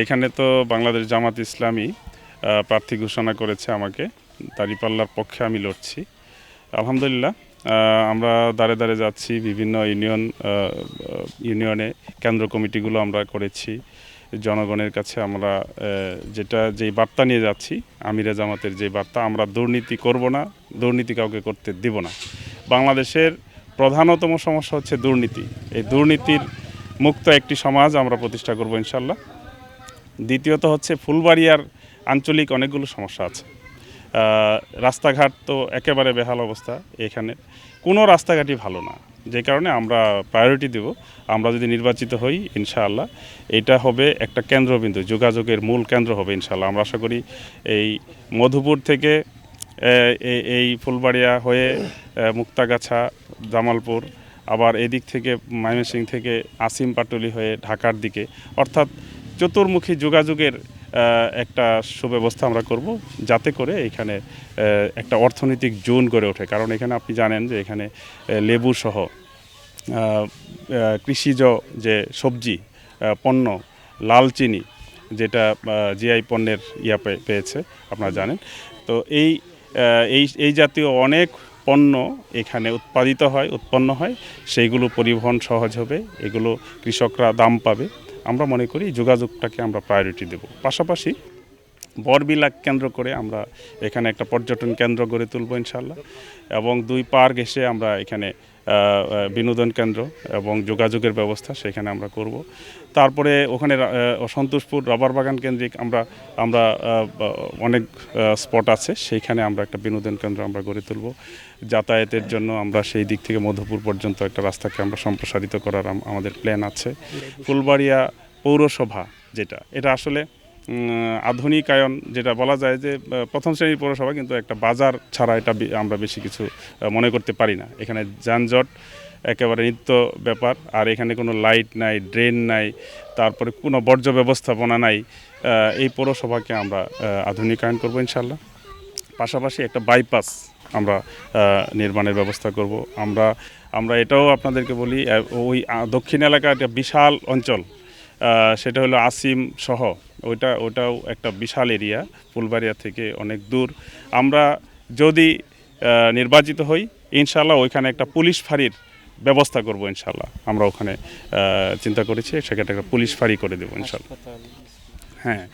এইখানে তো বাংলাদেশ জামাত ইসলামী প্রার্থী ঘোষণা করেছে আমাকে। দাঁড়িপাল্লার পক্ষে আমি লড়ছি। আলহামদুলিল্লাহ আমরা দাঁড়ে দাঁড়ে যাচ্ছি, বিভিন্ন ইউনিয়ন ইউনিয়নে কেন্দ্র কমিটিগুলো আমরা করেছি। জনগণের কাছে আমরা যেটা, যেই বার্তা নিয়ে যাচ্ছি, আমিরা জামাতের যে বার্তা, আমরা দুর্নীতি করব না, দুর্নীতি কাউকে করতে দিব না। বাংলাদেশের প্রধানতম সমস্যা হচ্ছে দুর্নীতি। এই দুর্নীতির মুক্ত একটি সমাজ আমরা প্রতিষ্ঠা করব ইনশাল্লাহ। দ্বিতীয়ত হচ্ছে ফুলবাড়িয়ার আঞ্চলিক অনেকগুলো সমস্যা আছে। রাস্তাঘাট তো একেবারে বেহাল অবস্থা এখানে। কোনো রাস্তাঘাটই ভালো না। যে কারণে আমরা প্রায়োরিটি দেব। আমরা যদি নির্বাচিত হই, ইনশাআল্লাহ, এটা হবে একটা কেন্দ্রবিন্দু, যোগাযোগের মূল কেন্দ্র হবে ইনশাআল্লাহ। আমরা আশা করি এই মধুপুর থেকে এই- ফুলবাড়িয়া হয়ে মুক্তাগাছা, জামালপুর, আবার এদিক থেকে ময়মনসিং থেকে, আসিম পাটুলি হয়ে, ঢাকার দিকে। অর্থাৎ চতুর্মুখী যোগাযোগের একটা সুব্যবস্থা আমরা করব যাতে করে এখানে একটা অর্থনৈতিক জোন গড়ে ওঠে। কারণ এখানে আপনি জানেন যে এখানে লেবু সহ কৃষিজ যে সবজি পণ্য, লাল চিনি, যেটা জিআই পণ্যের ইয়া পেয়েছে, আপনারা জানেন। তো এই এই এই জাতীয় অনেক পণ্য এখানে উৎপাদিত হয়, উৎপন্ন হয়। সেইগুলো পরিবহন সহজ হবে, এগুলো কৃষকরা দাম পাবে। আমরা মনে করি যোগাযোগটাকে আমরা প্রায়োরিটি দেব। পাশাপাশি বরবিলাক কেন্দ্র করে আমরা এখানে একটা পর্যটন কেন্দ্র গড়ে তুলব ইনশাল্লাহ এবং দুই পার্ক এসে আমরা এখানে বিনোদন কেন্দ্র এবং যোগাযোগের ব্যবস্থা সেখানে আমরা করব। তারপরে ওখানে সন্তোষপুর রাবার বাগান কেন্দ্রিক আমরা আমরা অনেক স্পট আছে, সেইখানে আমরা একটা বিনোদন কেন্দ্র আমরা গড়ে তুলব। যাতায়াতের জন্য আমরা সেই দিক থেকে মধুপুর পর্যন্ত একটা রাস্তাকে আমরা সম্প্রসারিত করার আমাদের প্ল্যান আছে। ফুলবাড়িয়া পৌরসভা যেটা, এটা আসলে আধুনিকায়ন যেটা বলা যায় যে প্রথম শ্রেণির পৌরসভা কিন্তু একটা বাজার ছাড়া এটা আমরা বেশি কিছু মনে করতে পারি না। এখানে যানজট, একেবারে নিত্য ব্যাপার, আর এখানে কোনো লাইট নাই, ড্রেন নাই, তারপরে কোনো বর্জ্য ব্যবস্থাপনা নাই এই পৌরসভাকে আমরা আধুনিকায়ন করব ইনশাল্লাহ পাশাপাশি একটা বাইপাস আমরা নির্মাণের ব্যবস্থা করব। আমরা আমরা এটাও আপনাদেরকে বলি ওই দক্ষিণ এলাকা একটা বিশাল অঞ্চল সেটা হলো আসিম সহ ওইটা, ওটাও একটা বিশাল এরিয়া ফুলবাড়িয়া থেকে অনেক দূর। আমরা যদি নির্বাচিত হই ইনশাল্লাহ ওইখানে একটা পুলিশ ফাঁড়ির ব্যবস্থা করব ইনশাল্লাহ আমরা ওখানে চিন্তা করেছি, সেখানে একটা পুলিশ ফাঁড়ি করে দেবো ইনশাল্লাহ হ্যাঁ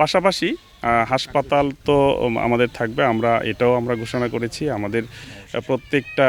পাশাপাশি হাসপাতাল তো আমাদের থাকবে। আমরা এটাও আমরা ঘোষণা করেছি। আমাদের প্রত্যেকটা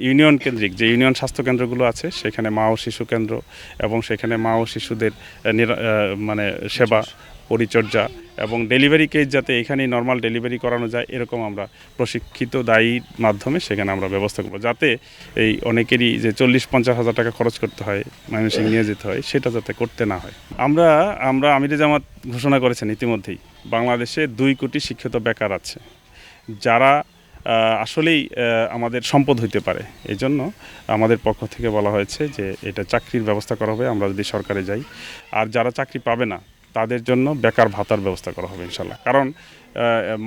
ইউনিয়ন কেন্দ্রিক যে ইউনিয়ন স্বাস্থ্য কেন্দ্রগুলো আছে সেখানে মা ও শিশু কেন্দ্র এবং সেখানে মা ও শিশুদের নিরা- মানে সেবা পরিচর্যা এবং ডেলিভারি কেস যাতে এখানেই নর্মাল ডেলিভারি করানো যায় এরকম আমরা প্রশিক্ষিত দায়ীর মাধ্যমে সেখানে আমরা ব্যবস্থা করব। যাতে এই অনেকেরই যে চল্লিশ পঞ্চাশ হাজার টাকা খরচ করতে হয় ময়মনসিং নিয়ে যেতে হয় সেটা যাতে করতে না হয়। আমরা আমরা আমিরে জামাত ঘোষণা করেছেন ইতিমধ্যেই বাংলাদেশে দুই কোটি শিক্ষিত বেকার আছে। যারা আসলেই আমাদের সম্পদ হইতে পারে। এই জন্য আমাদের পক্ষ থেকে বলা হয়েছে যে, এটা চাকরির ব্যবস্থা করা হবে, আমরা যদি সরকারে যাই। আর যারা চাকরি পাবে না, তাদের জন্য বেকার ভাতার ব্যবস্থা করা হবে ইনশাল্লাহ কারণ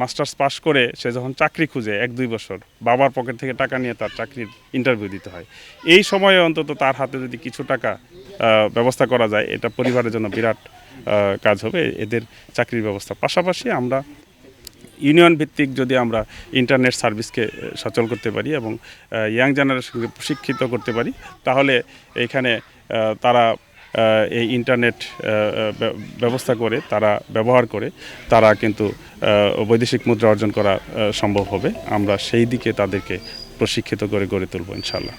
মাস্টার্স পাস করে সে যখন চাকরি খুঁজে, এক দুই বছর, বাবার পকেট থেকে টাকা নিয়ে তার চাকরির ইন্টারভিউ দিতে হয়। এই সময়ে অন্তত তার হাতে যদি কিছু টাকা ব্যবস্থা করা যায়, এটা পরিবারের জন্য বিরাট কাজ হবে। এদের চাকরির ব্যবস্থা। পাশাপাশি আমরা ইউনিয়ন ভিত্তিক যদি আমরা ইন্টারনেট সার্ভিসকে সচল করতে পারি এবং ইয়াং জেনারেশনকে প্রশিক্ষিত করতে পারি, তাহলে এখানে তারা এই ইন্টারনেট ব্যবস্থা করে, তারা ব্যবহার করে, তারা কিন্তু বৈদেশিক মুদ্রা অর্জন করা সম্ভব হবে। আমরা সেই দিকে তাদেরকে প্রশিক্ষিত করে গড়ে তুলব ইনশাল্লাহ